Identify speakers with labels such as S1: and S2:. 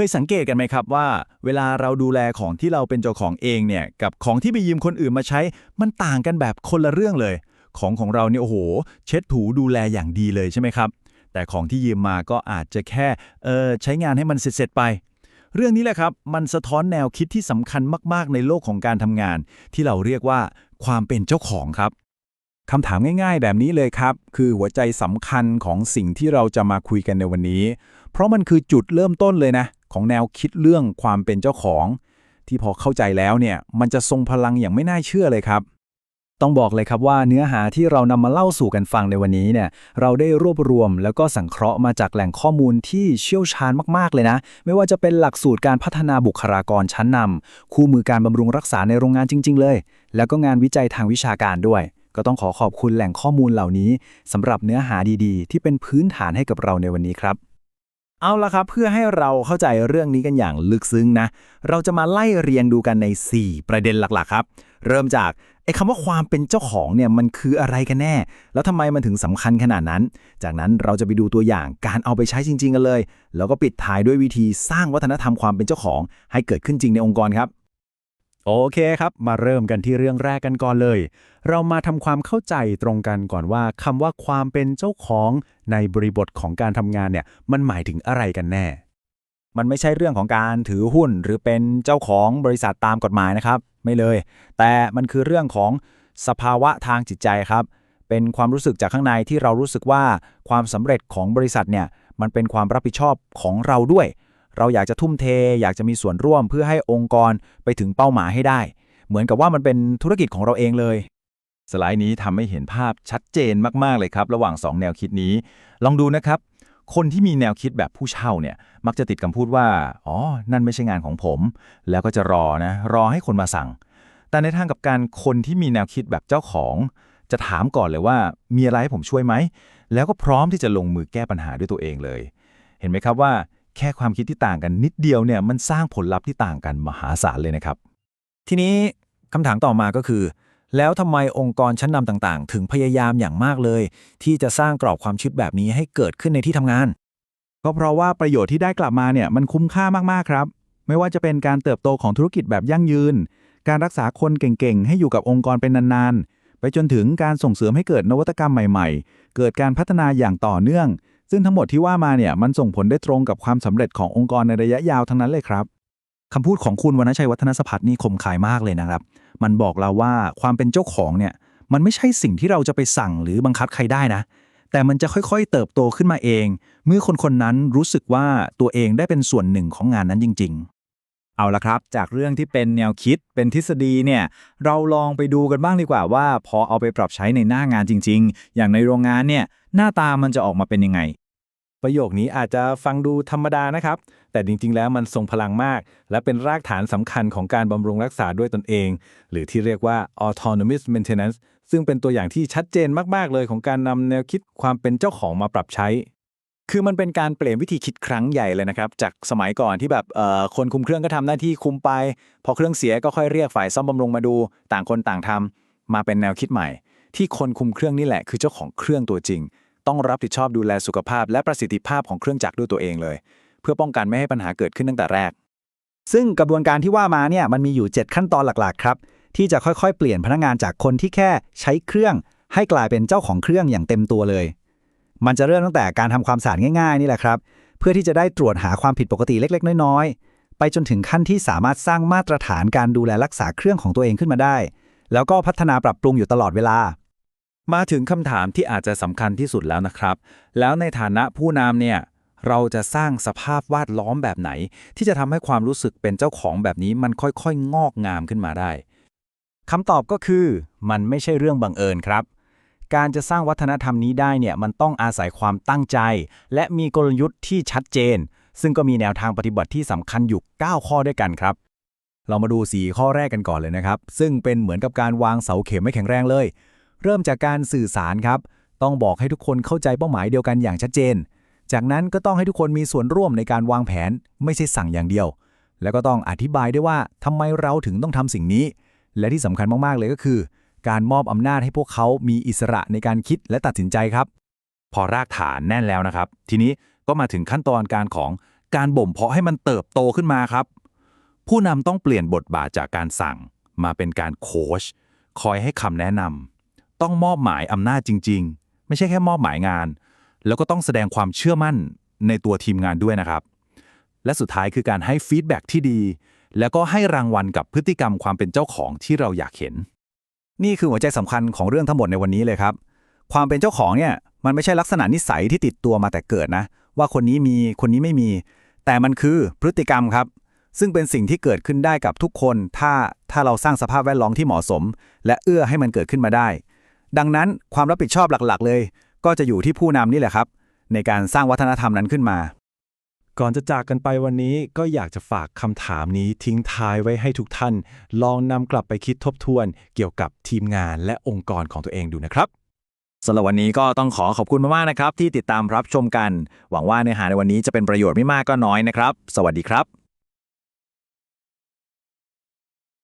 S1: เคยสังเกตกันไหมครับว่า เวลาเราดูแลของที่เราเป็นเจ้าของเองเนี่ยกับของที่ไปยืมคนอื่นมาใช้ มันต่างกันแบบคนละเรื่องเลย ของของเราเนี่ยโอ้โห เช็ดถูดูแลอย่างดีเลยใช่ไหมครับ แต่ของที่ยืมมาก็อาจจะแค่เออใช้งานให้มันเสร็จๆไป เรื่องนี้แหละครับ มันสะท้อนแนวคิดที่สำคัญมาก ๆ ในโลกของการทำงาน ที่เราเรียกว่าความเป็นเจ้าของครับ
S2: คำถามง่ายๆ แบบนี้เลยครับ คือหัวใจสำคัญของสิ่งที่เราจะมาคุยกันในวันนี้ เพราะมันคือจุดเริ่มต้นเลยนะ ของแนวคิดเรื่องความเป็นเจ้าของ ที่พอเข้าใจแล้วเนี่ยมันจะทรงพลังอย่างไม่น่าเชื่อเลยครับ
S3: ต้องบอกเลยครับว่าเนื้อหาที่เรานำมาเล่าสู่กันฟังในวันนี้เนี่ยเราได้รวบรวมแล้วก็สังเคราะห์มาจากแหล่งข้อมูลที่เชี่ยวชาญมากๆเลยนะ ไม่ว่าจะเป็นหลักสูตรการพัฒนาบุคลากรชั้นนำคู่มือการบำรุงรักษาในโรงงานจริง ๆ เลย แล้วก็งานวิจัยทางวิชาการด้วยก็ต้องขอขอบคุณแหล่งข้อมูลเหล่านี้สำหรับเนื้อหาดีๆ ที่เป็นพื้นฐานให้กับเราในวันนี้ครับ
S1: เอาละครับเพื่อให้เราเข้าใจเรื่องนี้กันอย่างลึกซึ้งนะ เราจะมาไล่เรียงดูกันใน 4 ประเด็นหลักๆ ครับ เริ่มจากไอ้คำว่าความเป็นเจ้าของเนี่ยมันคืออะไรกันแน่ แล้วทำไมมันถึงสำคัญขนาดนั้น จากนั้นเราจะไปดูตัวอย่างการเอาไปใช้จริง ๆ กันเลย แล้วก็ปิดท้ายด้วยวิธีสร้างวัฒนธรรมความเป็นเจ้าของ ให้เกิดขึ้นจริงในองค์กรครับ
S2: โอเคครับ มาเริ่มกันที่เรื่องแรกกันก่อนเลย เรามาทำความเข้าใจตรงกันก่อนว่าคำว่าความเป็นเจ้าของในบริบทของการทำงานเนี่ย มันหมายถึงอะไรกันแน่
S3: มันไม่ใช่เรื่องของการถือหุ้น หรือเป็นเจ้าของบริษัทตามกฎหมายนะครับ ไม่เลย แต่มันคือเรื่องของสภาวะทางจิตใจครับ เป็นความรู้สึกจากข้างในที่เรารู้สึกว่าความสำเร็จของบริษัทเนี่ย มันเป็นความรับผิดชอบของเราด้วย เราอยากจะทุ่มเท อยากจะมีส่วนร่วมเพื่อให้องค์กรไปถึงเป้าหมายให้ได้ เหมือนกับว่ามันเป็นธุรกิจของเราเองเลย
S1: สไลด์นี้ทำให้เห็นภาพชัดเจนมากๆเลยครับ ระหว่าง 2 แนวคิดนี้ ลองดูนะครับ คนที่มีแนวคิดแบบผู้เช่าเนี่ย มักจะติดคำพูดว่า อ๋อ นั่นไม่ใช่งานของผม แล้วก็จะรอนะ รอให้คนมาสั่ง แต่ในทางกับการคนที่มีแนวคิดแบบเจ้าของ จะถามก่อนเลยว่า มีอะไรให้ผมช่วยไหม แล้วก็พร้อมที่จะลงมือแก้ปัญหาด้วยตัวเองเลย เห็นไหมครับว่า แค่ความคิดที่ต่างกันนิดเดียวเนี่ยมันสร้างผลลัพธ์ที่ต่างกันมหาศาลเลยนะครับ
S3: ทีนี้คำถามต่อมาก็คือ แล้วทำไมองค์กรชั้นนำต่างๆ ถึงพยายามอย่างมากเลย ที่จะสร้างกรอบความคิดแบบนี้ให้เกิดขึ้นในที่ทำงาน
S2: ก็เพราะว่าประโยชน์ที่ได้กลับมาเนี่ยมันคุ้มค่ามากๆครับ ไม่ว่าจะเป็นการเติบโตของธุรกิจแบบยั่งยืน การรักษาคนเก่งๆให้อยู่กับองค์กรเป็นนานๆไปจนถึงการส่งเสริมให้เกิดนวัตกรรมใหม่ ๆ เกิดการพัฒนาอย่างต่อเนื่อง ซึ่งทั้งหมดที่ว่ามาเนี่ยมันส่งผลได้ตรงกับความสำเร็จขององค์กรในระยะยาวทั้งนั้นเลยครับ
S3: คำพูดของคุณวรรณชัยวัฒนสพัฒน์นี่คมคายมากเลยนะครับ มันบอกเราว่าความเป็นเจ้าของเนี่ยมันไม่ใช่สิ่งที่เราจะไปสั่งหรือบังคับใครได้นะ แต่มันจะค่อยๆ เติบโตขึ้นมาเอง เมื่อคนคนนั้นรู้สึกว่าตัวเองได้เป็นส่วนหนึ่งของงานนั้นจริงๆ
S4: เอาละครับ จากเรื่องที่เป็นแนวคิดเป็นทฤษฎีเนี่ยเราลองไปดูกันบ้างดีกว่าว่า พอเอาไปปรับใช้ในหน้างานจริง ๆ อย่างในโรงงานเนี่ยหน้าตามันจะออกมาเป็นยังไง
S2: ประโยคนี้อาจจะฟังดูธรรมดานะครับ แต่จริง ๆ แล้วมันทรงพลังมาก และเป็นรากฐานสำคัญของการบำรุงรักษาด้วยตนเอง หรือที่เรียกว่า autonomous maintenance ซึ่งเป็นตัวอย่างที่ชัดเจนมาก ๆ เลยของการนำแนวคิดความเป็นเจ้าของมาปรับใช้
S3: คือมันเป็นการเปลี่ยนวิธีคิดครั้งใหญ่เลยนะครับ จากสมัยก่อนที่แบบเอ่อคนคุมเครื่องก็ทำหน้าที่คุมไป พอเครื่องเสียก็ค่อยเรียกฝ่ายซ่อมบำรุงมาดู ต่างคนต่างทำมาเป็นแนวคิดใหม่ ที่คนคุมเครื่องนี่แหละคือเจ้าของเครื่องตัวจริง ต้องรับผิดชอบดูแลสุขภาพ และประสิทธิภาพของเครื่องจักรด้วยตัวเองเลย เพื่อป้องกันไม่ให้ปัญหาเกิดขึ้นตั้งแต่แรก ซึ่งกระบวนการที่ว่ามาเนี่ยมันมีอยู่ 7 ขั้นตอนหลักๆครับ ที่จะค่อยๆ เปลี่ยนพนักงานจากคนที่แค่ใช้เครื่อง ให้กลายเป็นเจ้าของเครื่องอย่างเต็มตัวเลย มันจะเริ่มตั้งแต่การทำความสะอาดง่ายๆนี่แหละครับ เพื่อที่จะได้ตรวจหาความผิดปกติเล็ก ๆ น้อยๆ ไปจนถึงขั้นที่สามารถสร้างมาตรฐานการดูแลรักษาเครื่องของตัวเองขึ้นมาได้ แล้วก็พัฒนาปรับปรุงอยู่ตลอดเวลา
S4: มาถึงคำถามที่อาจจะสำคัญที่สุดแล้วนะครับ แล้วในฐานะผู้นำเนี่ยเราจะสร้างสภาพแวดล้อมแบบไหน ที่จะทำให้ความรู้สึกเป็นเจ้าของแบบนี้มันค่อยๆ งอกงามขึ้นมาได้
S3: คำตอบก็คือ มันไม่ใช่เรื่องบังเอิญครับ การจะสร้างวัฒนธรรมนี้ได้เนี่ยมันต้องอาศัยความตั้งใจ และมีกลยุทธ์ที่ชัดเจน ซึ่งก็มีแนวทางปฏิบัติที่สำคัญอยู่ 9 ข้อด้วยกันครับ เรามาดู 4 ข้อแรกกันก่อนเลยนะครับ ซึ่งเป็นเหมือนกับการวางเสาเข็มไม่แข็งแรงเลย เริ่มจากการสื่อสารครับ ต้องบอกให้ทุกคนเข้าใจเป้าหมายเดียวกันอย่างชัดเจน จากนั้นก็ต้องให้ทุกคนมีส่วนร่วมในการวางแผน ไม่ใช่สั่งอย่างเดียว แล้วก็ต้องอธิบายด้วยว่าทำไมเราถึงต้องทำสิ่งนี้ และที่สำคัญมากๆเลยก็คือ การมอบอำนาจให้พวกเขามีอิสระในการคิดและตัดสินใจครับ
S4: พอรากฐานแน่นแล้วนะครับ ทีนี้ก็มาถึงขั้นตอนการของ
S2: การบ่มเพาะให้มันเติบโตขึ้นมาครับ ผู้นำต้องเปลี่ยนบทบาทจากการสั่ง มาเป็นการโค้ชคอยให้คำแนะนำต้องมอบหมายอำนาจจริง ๆ ไม่ใช่แค่มอบหมายงาน แล้วก็ต้องแสดงความเชื่อมั่นในตัวทีมงานด้วยนะครับ และสุดท้ายคือการให้ฟีดแบ็กที่ดี แล้วก็ให้รางวัลกับพฤติกรรมความเป็นเจ้าของที่เราอยากเห็น
S3: นี่คือหัวใจสำคัญของเรื่องทั้งหมดในวันนี้เลยครับ ความเป็นเจ้าของเนี่ยมันไม่ใช่ลักษณะนิสัยที่ติดตัวมาแต่เกิดนะ ว่าคนนี้มีคนนี้ไม่มี แต่มันคือพฤติกรรมครับ ซึ่งเป็นสิ่งที่เกิดขึ้นได้กับทุกคน ถ้าถ้าเราสร้างสภาพแวดล้อมที่เหมาะสม และเอื้อให้มันเกิดขึ้นมาได้ ดังนั้นความรับผิดชอบหลักๆ เลย ก็จะอยู่ที่ผู้นำนี่แหละครับ ในการสร้างวัฒนธรรมนั้นขึ้นมา
S5: ก่อนจะจากกันไปวันนี้ก็อยากจะฝากคำถามนี้ทิ้งท้ายไว้ให้ทุกท่าน ลองนำกลับไปคิดทบทวน เกี่ยวกับทีมงานและองค์กรของตัวเองดูนะครับ
S3: สำหรับวันนี้ก็ต้องขอขอบคุณมากๆนะครับ ที่ติดตามรับชมกัน หวังว่าเนื้อหาในวันนี้จะเป็นประโยชน์ไม่มากก็น้อยนะครับ สวัสดีครับ